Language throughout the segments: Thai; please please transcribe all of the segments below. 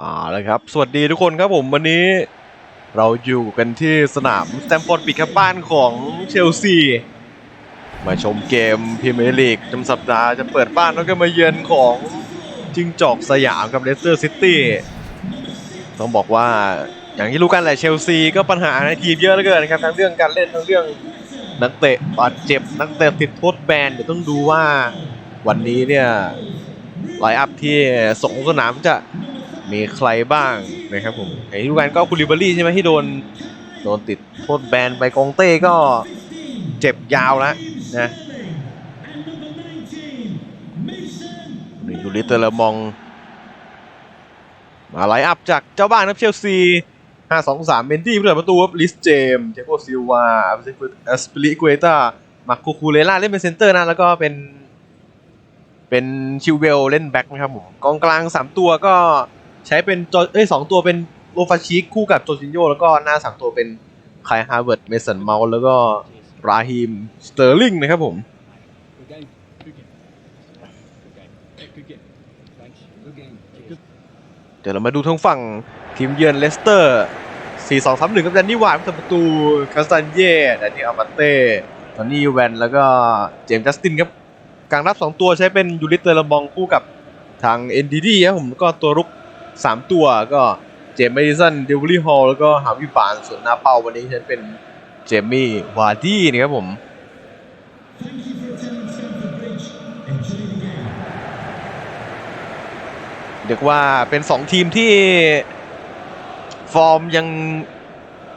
อ่าแล้วครับ สวัสดีทุกคนครับผมวันนี้เราอยู่กันที่สนามสแตมฟอร์ดบิดครับบ้านของเชลซี มาชมเกมพรีเมียร์ลีกจำสัปดาห์จะเปิดบ้านแล้วก็มาเยือนของจิงจอกสยามกับเลสเตอร์ซิตี้ต้องบอกว่าอย่างที่รู้กันแหละเชลซีก็ปัญหาในทีมเยอะเหลือเกินครับทั้งเรื่องการเล่นทั้งเรื่องนักเตะบาดเจ็บนักเตะติดโทษแบนเดี๋ยวต้องดูว่าวันนี้เนี่ยไลน์อัพที่ส่งสนามจะ มีใครบ้างนะครับผมไอ้ทุกการก็คูลิเบารี่ใช่ไหมที่โดนโดนติดโทษแบนไปกองเต้ก็เจ็บยาวแล้วนะนี่ยูริเตอร์เลมองมาไลอัพจากเจ้าบ้านครับเชลซี5 2 3เมนดี้เล่นประตูครับลิสเจมเจโกซิลวาอัสปริกุเอต้ามาโคคูเลล่าเล่นเป็นเซนเตอร์นะแล้วก็เป็นเป็นชิวเวลเล่นแบ็คนะครับผมกองกลาง3ตัวก็ ใช้เป็นจอเอ้ยสองตัวเป็นโลฟาชิกคู่กับโจซินโยแล้วก็หน้าสามตัวเป็นไคฮาร์เวิร์ดเมสันเมาแล้วก็ราฮิมสเตอร์ลิงนะครับผมเดี๋ยวเรามาดูทางฝั่งทีมเยือนเลสเตอร์ 4 2 3 1กับแดนนี่วานทำประตูคาสตันเย่แดนนี่อามาเต้ตอนนี้ยูแวนแล้วก็เจมส์จัสตินครับกลางรับ 2 ตัวใช้เป็นยูริเตอร์ลบองคู่กับทางเอ็นดีดีครับผมแล้วก็ตัวรุก 3 ตัวก็เจมส์เมดิสันเดวิลลี่ฮอลแล้วก็ฮาวิบานส่วนหน้าเป้าวันนี้ใช้เป็นเจมี่วาร์ดี้นะครับผมเรียกว่าเป็น 2 ทีมที่ ฟอร์มยัง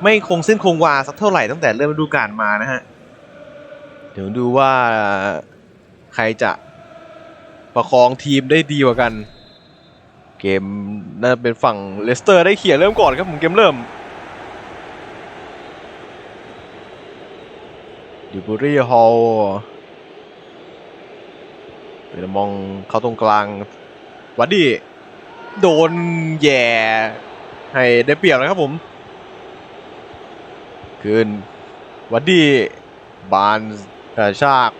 ไม่คงเส้นคงวาสักเท่าไหร่ตั้งแต่เริ่มฤดูกาลมานะฮะ เดี๋ยวดูว่าใครจะประคองทีมได้ดีกว่ากัน เกม น่าจะเป็นฝั่งเลสเตอร์ได้เขี่ยเริ่มก่อนครับผมเกมเริ่มดิบูรี่ฮอลเดี๋ยวมองเข้าตรงกลางวัดดี้โดนแย่ให้ได้เปรียบนะครับผมคืนวัดดี้บานกระชาก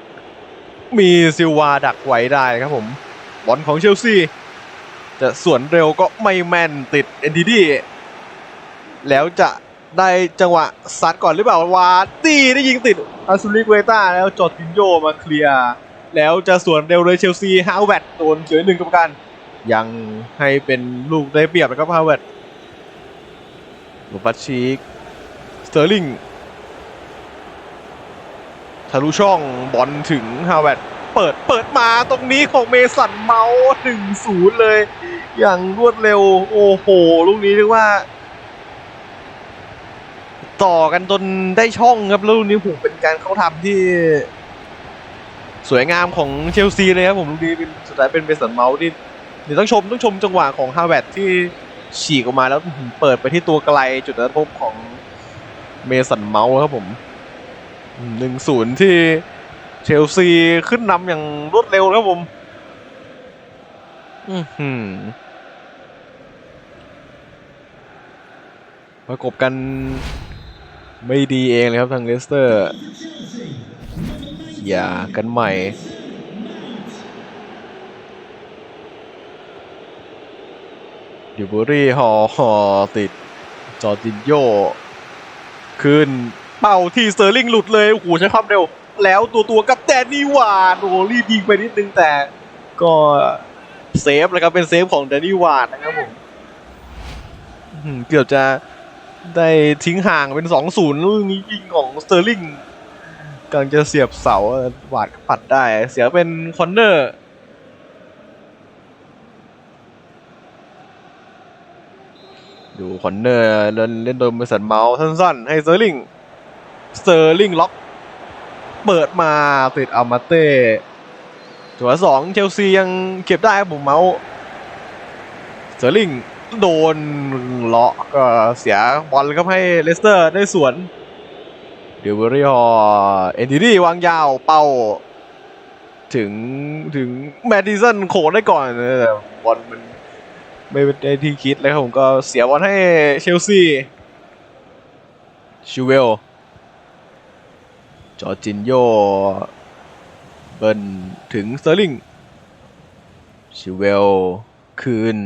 มีซิลวาดักไว้ได้ครับผม บอลของเชลซี จะสวนเร็วก็ไม่แม่นติดเอ็นดีดีแล้วจะได้จังหวะซัดก่อนหรือเปล่าวาตีได้ยิงติดอาซูริเกเต้าแล้วจอร์ตินโยมาเคลียร์แล้วจะสวนเร็วเลยเชลซีฮาวเวตโดนเฉยหนึ่งกรรมการยังให้เป็นลูกได้เปรียบนะครับฮาวเวิร์ดลูปัชชีกสเตอร์ลิงทะลุช่องบอลถึงฮาวเวิร์ดเปิดเปิดมาตรงนี้ของเมสันเมาส์หนึ่งศูนย์เลย อย่างรวดเร็ว โอ้โห ลูกนี้เรียกว่า ต่อกันจนได้ช่องครับลูกนี้ผมเป็นการเข้าทำที่ สวยงามของเชลซีเลยครับผมลูกนี้เป็นสุดท้ายเป็นเมสันเมาส์ที่เดี๋ยวต้องชมต้องชมจังหวะของฮา v ว r d ที่ฉีกออกมาแล้วเปิดไปที่ตัวไกลจุดนัดพบของเมสันเมาส์ครับผมหนึ่งศูนย์ที่เชลซีขึ้นนำอย่างรวดเร็วครับผม อื้อประกบกันไม่ดีเองเลยครับทางเลสเตอร์อย่ากันใหม่ดิบุรี่หอหอติด จอร์จินโยขึ้นเป้าที่เตอร์ลิงหลุดเลย โอ้โหใช้ความเร็ว แล้วตัวตัวกับแดนนี่หวานโอ้รีบยิงไปนิดนึงแต่ก็ เซฟนะครับเป็นเซฟของแดนนี่วานนะครับผมเกือบจะได้ทิ้งห่างเป็น2-0ลูกนี้ยิงของสเตอร์ลิงกำลังจะเสียบเสาหวาดปัดได้ เสียเป็นคอนเนอร์ ดูคอนเนอร์เล่นเล่นโดนมือสันเมาส์สั้นๆ ให้สเซอร์ลิงสเซอร์ลิงล็อก เปิดมาติดอามาเต้ ตัวสองเชลซียังเก็บได้ครับผมเมาส์เซอร์ลิงโดนเลาะก็เสียบอลครับให้เลสเตอร์ได้สวนเดวิรีฮอเอนดีดีวางยาวเป้า ถึงถึงแมดดิสันโขนได้ก่อนแต่บอลมันไม่ได้ที่คิดเลยครับผมก็เสียบอลให้เชลซีชูเวลจอร์จินโย เบิร์นถึงเตอร์ลิงชูเวล คืน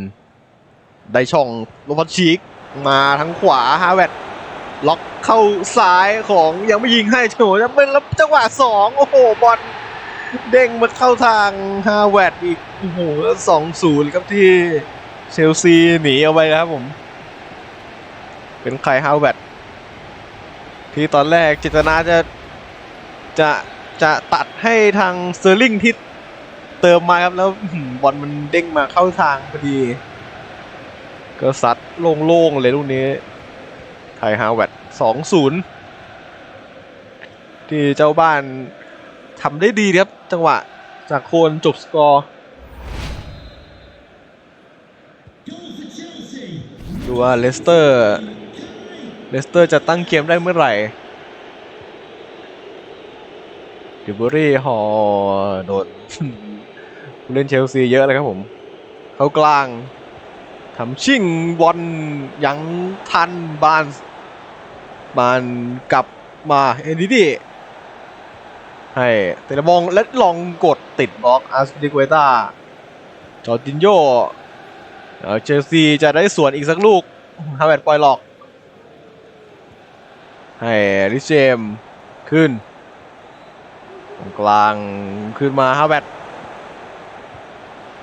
ได้ช่องโลพัชชิก มาทางขวาฮาเวตล็อกเข้าซ้ายของยังไม่ยิงให้โถจะเป็นแล้วจังหวะสองโอ้โห บอลเด้งมาเข้าทางฮาเวตอีก โอ้โหสองศูนย์ครับที่เชลซีหนีเอาไปครับผม เป็นใครฮาเวตที่ตอนแรกเจตนาจะจะ จะตัดให้ทางเตอร์ลิงที่เติมมาครับแล้วบอลมันเด้งมาเข้าทางพอดี ก็ซัดโล่งๆเลยลูกนี้ ไทยฮาวเวตสองศูนย์ที่เจ้าบ้านทำได้ดีครับ จังหวะจากโคนจบสกอร์ดูว่าเลสเตอร์ เลสเตอร์จะตั้งเกมได้เมื่อไหร่ ดิบอรี่ฮอโดนเล่นเชลซีเยอะเลยครับผม เขากลางทำชิ่งบอลยังทันบานบานกลับมาเอ็นดีดีให้เตะบอลและลองกดติดบล็อกอาร์สติกเวต้าจอร์จินโยเชลซีจะได้สวนอีกสักลูกฮาเวตปล่อยหลอก ให้ริเจมขึ้น กลางขึ้นมาฮาเวต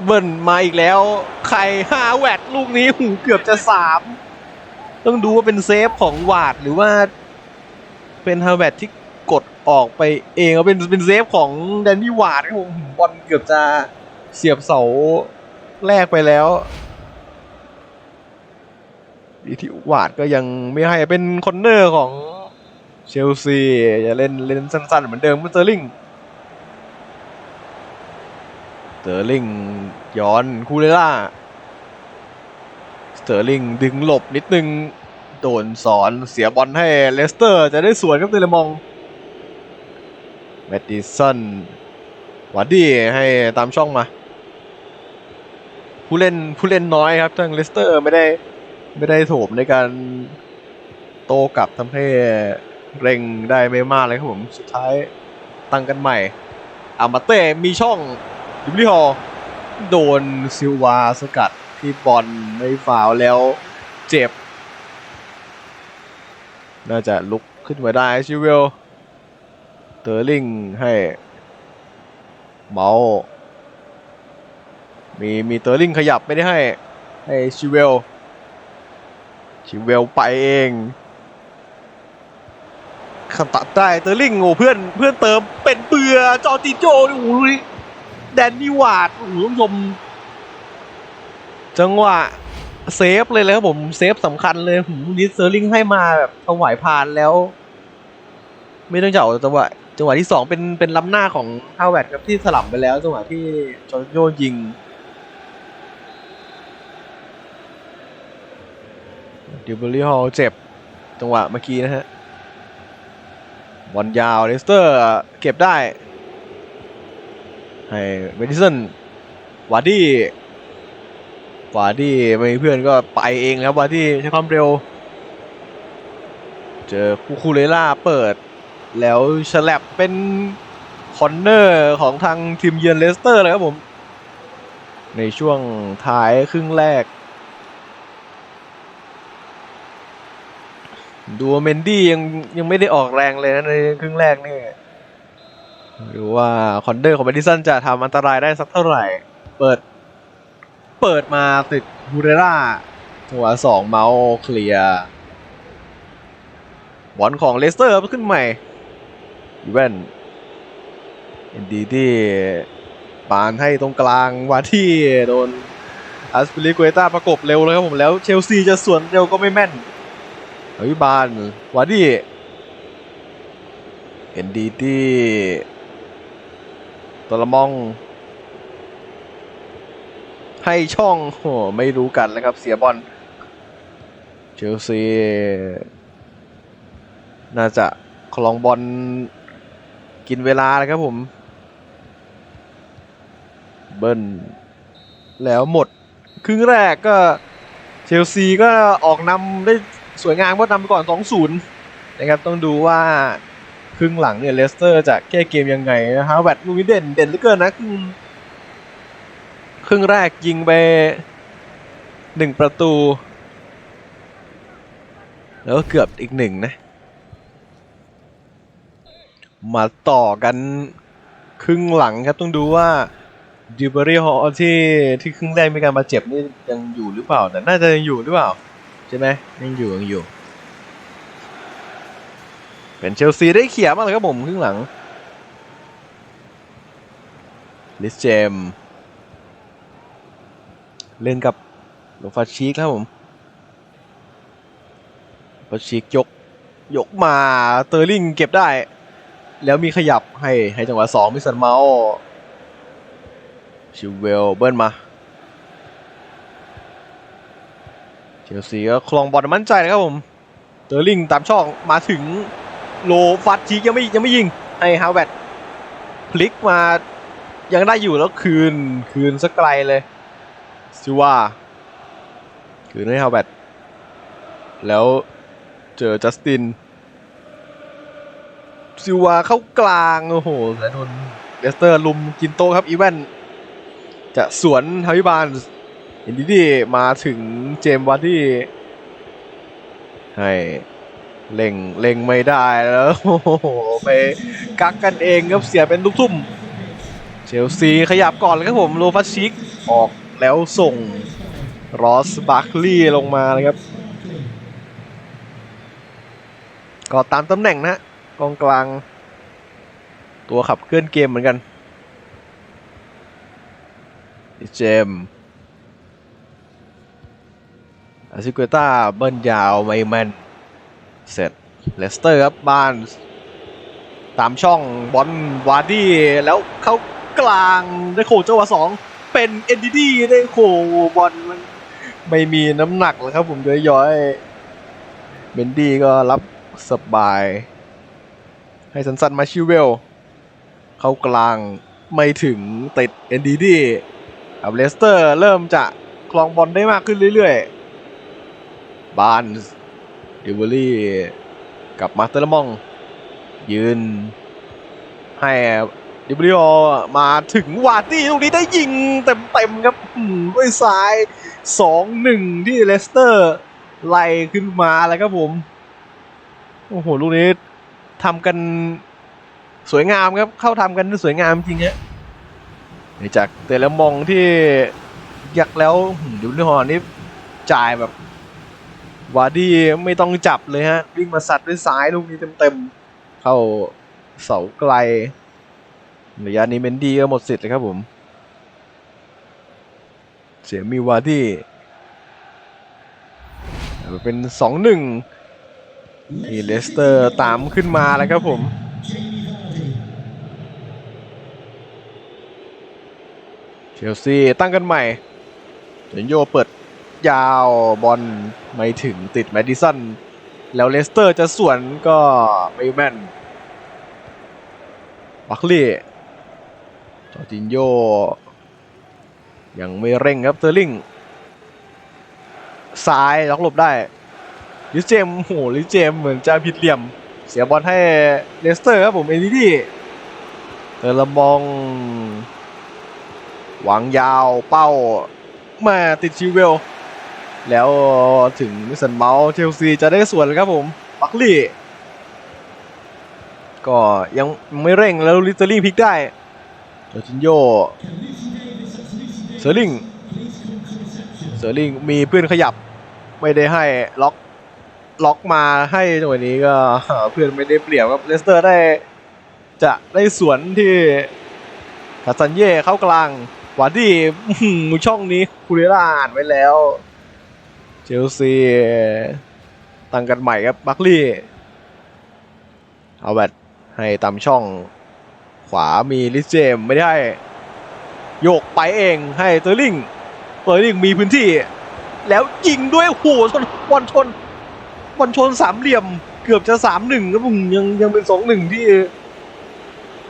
เบิ้ลมาอีกแล้วใครฮาแวดลูกนี้หูเกือบจะสามต้องดูว่าเป็นเซฟของวาดหรือว่า เป็นฮาแวดที่กดออกไปเองเอาเป็นเป็นเซฟของแดนนี่วาดครับผมบอลเกือบจะเสียบเสาแรกไปแล้วดีที่วาดก็ยังไม่ให้เป็นคอนเนอร์ของเชลซีจะเล่นเล่นสั้นๆเหมือนเดิมมื่อเซอร์ลิง เตอร์ลิงย้อนคูเลล่า สเตอร์ลิงดึงหลบนิดนึง โดนสอนเสียบอลให้เลสเตอร์ จะได้สวนครับเตเลมองแมตติสันวัดดี้ให้ตามช่องมา ผู้เล่นผู้เล่นน้อยครับทางเลสเตอร์ไม่ได้ไม่ได้โถมในการโตกลับทำให้เร่งได้ไม่มากเลยครับผม สุดท้ายตั้งกันใหม่อามาเต้มีช่อง ดิบลี่ฮอโดนซิลวาสกัดที่บอลไม่ฟาวแล้วเจ็บ น่าจะลุกขึ้นมาได้ชิเวลเตอร์ลิงให้เมาส์มีมีเตอร์ลิงขยับไม่ได้ให้ให้ชิเวลชิเวลไปเองขันตัดได้เตอร์ลิงโอ้เพื่อนเพื่อนเติมเป็นเบื่อจอติโจโอ้โห แดนนี่วาดโอ้โหผู้ชม จังหวะเซฟเลยเลยครับผมเซฟสำคัญเลยผมนิดเซอร์ลิงให้มาแบบถวายพานแล้ว ไม่ต้องเจ้าจังหวะจังหวะที่สองเป็นเป็นล้ำหน้าของฮาวเวิร์ดครับที่สลับไปแล้ว จังหวะที่จอร์โยยิง ดิวเบอรี่ฮอลเจ็บ จังหวะเมื่อกี้นะฮะบอลยาวเลสเตอร์เก็บได้ ให้เมดิสันวาร์ดี้วาร์ดี้ไม่มีเพื่อนก็ไปเองแล้ววาร์ดี้ใช้ความเร็ว เจอคูคูเลล่าเปิด แล้วฉลับเป็นคอนเนอร์ของทางทีมเยือนเลสเตอร์เลยครับผม ในช่วงท้ายครึ่งแรก ดูว่าเมนดี้ยังยังไม่ได้ออกแรงเลยนะในครึ่งแรกนี่ หรือว่าคอนเดอร์ของแมดิสันจะทำอันตรายได้สักเท่าไหร่ เปิด เปิดมาติดบูเรล่าจัวสองเมาส์เคลียร์บอลของเลสเตอร์ขึ้นใหม่อีเวนเอ็นดีที่ปานให้ตรงกลางวาที่โดนอัสปิลิเกต้าประกบเร็วเลยครับผมแล้วเชลซีจะสวนเร็วก็ไม่แม่นเฮ้ยบานวาดี้เอ็นดีที่ ตัวละมอง ให้ช่องโอ้ไม่รู้กันแล้วครับ เสียบอลเชลซีน่าจะคลองบอลกินเวลาเลยครับผม เบิ้ลแล้วหมด ครึ่งแรกก็เชลซีก็ออกนำได้สวยงามเพราะนำไปก่อน 2-0 นะครับ ต้องดูว่า ครึ่งหลังเนี่ยเลสเตอร์จะแก้เกมยังไงนะฮะแวตลูกนี้เด่นเด่นเหลือเกินนะครึ่งครึ่งแรกยิงไปหนึ่งประตู แล้วก็เกือบอีกหนึ่งนะ มาต่อกันครึ่งหลังครับต้องดูว่าดิเบอรี่ฮอที่ที่ครึ่งแรกมีการบาดเจ็บนี่ยังอยู่หรือเปล่าแต่น่าจะยังอยู่หรือเปล่า ใช่ไหมยังอยู่ยังอยู่ เป็นเชลซีได้เขี่ยมากเลยครับผมครึ่งหลัง ลิสเจม เล่นกับโลฟาชิกครับผมโลฟาชิกยก ยกมาเตอร์ลิงเก็บได้ แล้วมีขยับให้ให้จังหวะสองมิสันเมาส์ชิวเวลเบิ้ลมาเชลซีก็คลองบอลมั่นใจนะครับผม เตอร์ลิงตามช่องมาถึง โลฟัดชีกยังไม่ยังไม่ยิงให้ฮาวเวร์ดพลิกมายังได้อยู่แล้วคืนคืนสักไกลเลยซิว่าคืนให้ฮาวเวร์ดแล้วเจอจัสตินซิวาเข้ากลาง โอ้โหแต่โดนเลสเตอร์ลุมกินโตครับ อีแวนจะสวนฮาวิบานอินดีดีมาถึงเจมส์วาร์ดี้ให้ เล็งเล็งไม่ได้แล้วโอ้โหไปกักกันเองครับเสียเป็นลูกทุ่มเชลซีขยับก่อนเลยครับผมโลฟัสชิกออกแล้วส่งรอสบาร์คลีย์ลงมาเลยครับ ก็ตามตำแหน่งนะกองกลาง ตัวขับเคลื่อนเกมเหมือนกันเจมส์อาซิเกต้าเบิ้ลยาวไม่แมน เสร็จเลสเตอร์ครับบ้านตามช่องบอลวาร์ดี้แล้วเข้ากลางได้โคจังหวะสองเป็นเอ็นดีดีได้โคบอลมันไม่มีน้ำหนักเลยครับผมย้อยย้อยๆเบนดี้ก็รับสบาย ให้สันสันมาชิวเวล เข้ากลางไม่ถึงติดเอ็นดีดีกับเลสเตอร์เริ่มจะคลองบอลได้มากขึ้นเรื่อยๆบาน ดิวเวอรี่กับมาสเตอร์มอง ยืน ให้ดิบริโอมาถึงวาร์ตี้ลูกนี้ได้ยิงเต็มๆครับด้วยซ้าย 2-1 ที่เลสเตอร์ ไล่ขึ้นมาแล้วครับผม โอ้โห ลูกนี้ทำกันสวยงามครับ เข้าทำกันสวยงามจริงฮะจากแต่ละมองที่ยักแล้วดิบริโอนี่จ่ายแบบ วาร์ดี้ไม่ต้องจับเลยฮะ วิ่งมาสัตว์ด้วยซ้ายลูกนี้เต็มๆ เข้าเสาไกลระยะนี้เมนดี้ก็หมดสิทธิ์เลยครับผม เสียมีวาร์ดี้เป็นสองหนึ่งที่เลสเตอร์ตามขึ้นมาแล้วครับผมเชลซีตั้งกันใหม่เดนโยเปิด ยาวบอลไม่ถึงติดแมดดิสันแล้วเลสเตอร์จะสวนก็ไม่แม่นบัคลี่จอร์จินโยยังไม่เร่งครับเตอร์ลิงซ้ายล็อกหลบได้ลิสเจมโอ้โหลิสเจมเหมือนจะผิดเหลี่ยม เสียบอลให้เลสเตอร์ครับผมเอ็นดีดีเตอร์ละมอง หวังยาวเป้ามาติดชิเวล แล้วถึงมิสันเมาส์เชลซีจะได้ส่วนครับผมบัคลี่ ก็ยังไม่เร่งแล้วลิตเตอรี่พลิกได้โจจินโยเซอร์ลิงเซอร์ลิงมีเพื่อนขยับ ไม่ได้ให้ล็อกล็อกมาให้จังหวะนี้ก็เพื่อนไม่ได้เปรียบครับเลสเตอร์ได้จะได้สวนที่คาซันเย่เข้ากลางหวาดีช่องนี้คูเรล่าอ่านไว้แล้ว ชลซีตั้งกันใหม่ครับบัคลี่เอาแบตให้ตามช่อง ขวามีลิเจมไม่ได้โยกไปเองให้เตอร์ลิงเตอร์ลิงมีพื้นที่ แล้วยิงด้วยโหชนบอลชนบอลชนสามเหลี่ยม เกือบจะสามหนึ่งแล้วผมยังยังเป็นสองหนึ่งที่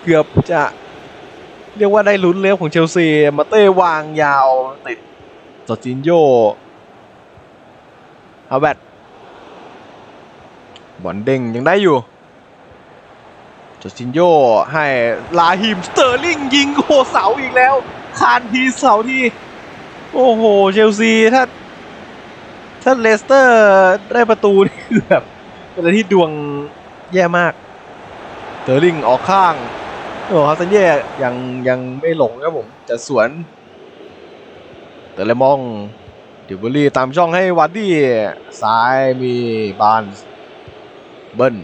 เกือบจะเรียกว่าได้ลุ้นเลี้ยวของเชลซี มาเต้วางยาวติดจอจินโย เอาแบตบอลเด้งยังได้อยู่จอร์จินโยให้ลาฮิมสเตอร์ลิงยิงโคเสาอีกแล้ว คานทีเสาทีโอ้โห เชลซี ถ้า ถ้าเลสเตอร์ได้ประตูนี่คือแบบเป็นอะไรที่ดวงแย่มากเตอร์ลิงออกข้างโอ้ฮัสซันเย่ยังยังไม่หลงครับผมจะสวน เตอร์เลมอง ดิเบอรี่ตามช่องให้วัดดี้ซ้ายมีบานเบิ้ล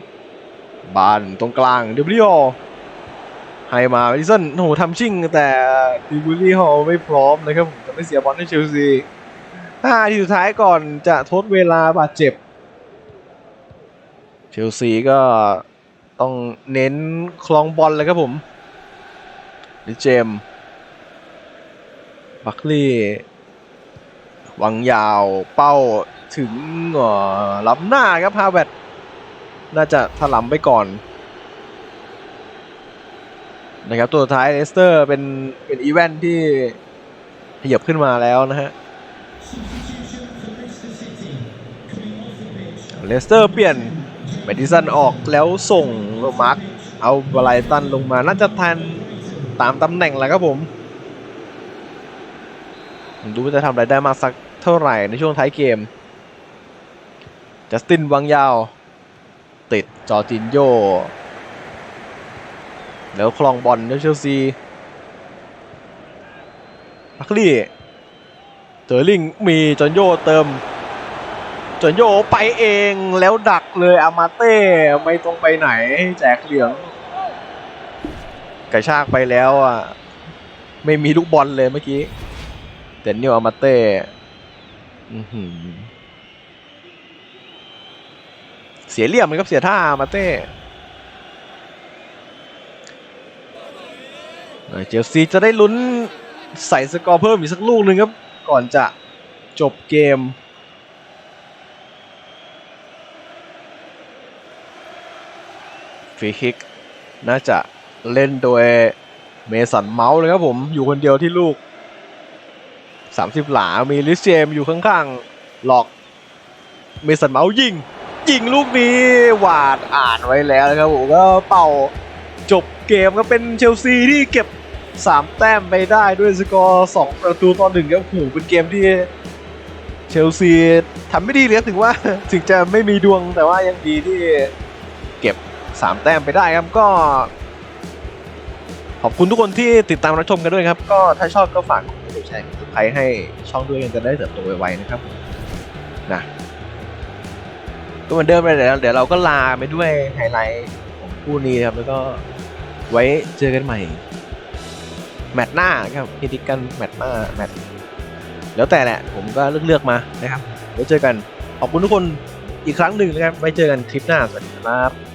บานตรงกลางดิเบอรี่ฮอลให้มาวิสันโหทำชิ่งแต่ดิเบอรี่ฮอลไม่พร้อมนะครับผมจะไม่เสียบอลให้เชลซีห้าทีสุดท้ายก่อนจะทดเวลาบาดเจ็บ เชลซีก็ต้องเน้นคลองบอลเลยครับผมดิเจมบัคลีย์ วังยาวเป้าถึงเอ่อล้ำหน้าครับฮาแวตน่าจะถลำไปก่อนนะครับตัวท้ายเลสเตอร์เป็นเป็นอีเวนท์ที่ขยับขึ้นมาแล้วนะฮะเลสเตอร์เปลี่ยนแมดิสันออกแล้วส่งมาร์คเอาบรายตันลงมาน่าจะแทนตามตำแหน่งแหละครับผมผมดูว่าจะทำอะไรได้มากสัก เท่าไหร่ในช่วงท้ายเกม จัสตินวังยาว ติดจอจินโย แล้วคลองบอลด้วยเชลซีบัคลี่เจอร์ลิงมีจอนโยเติมจอนโยไปเองแล้วดักเลยอามาเต้ไม่ตรงไปไหนแจกเหลืองกระชากไปแล้วอะ ไม่มีลูกบอลเลยเมื่อกี้แต่นิวอามาเต้ เสียเหลี่ยมเลยครับเสียท่ามาเต้เจลซีจะได้ลุ้นใส่สกอร์เพิ่มอีกสักลูกหนึ่งครับ ก่อนจะจบเกมฟรีคิกน่าจะเล่นโดยเมสันเมาส์เลยครับผม อยู่คนเดียวที่ลูก 30 หลา มีลิสเจมอยู่ข้างๆ หลอก เมสันเมาส์ยิง ยิงลูกนี้หวาดอ่านไว้แล้วนะครับผมก็เป่าจบเกมก็เป็นเชลซีที่เก็บ 3 แต้มไปได้ด้วยสกอร์ 2 ประตูต่อหนึ่งครับโหเป็นเกมที่เชลซีทำไม่ดีเลยถึงว่าถึงจะไม่มีดวงแต่ว่ายังดีที่เก็บ 3 แต้มไปได้ครับก็ขอบคุณทุกคนที่ติดตามรับชมกันด้วยครับ ก็ถ้าชอบก็ฝากกดไลค์กดแชร์ กดติดตามให้ช่องด้วยกันจะได้เติบโตไวๆนะครับนะก็เหมือนเดิมเลยเดี๋ยวเดี๋ยวเราก็ลาไปด้วยไฮไลท์ของคู่นี้นะครับ แล้วก็ไว้เจอกันใหม่ แมตช์หน้าครับพิธีกันแมตช์หน้าแมตช์แล้วแต่แหละผมก็เลือกเลือกมานะครับไว้เจอกันขอบคุณทุกคนอีกครั้งหนึ่งนะครับไว้เจอกันคลิปหน้าสวัสดีครับ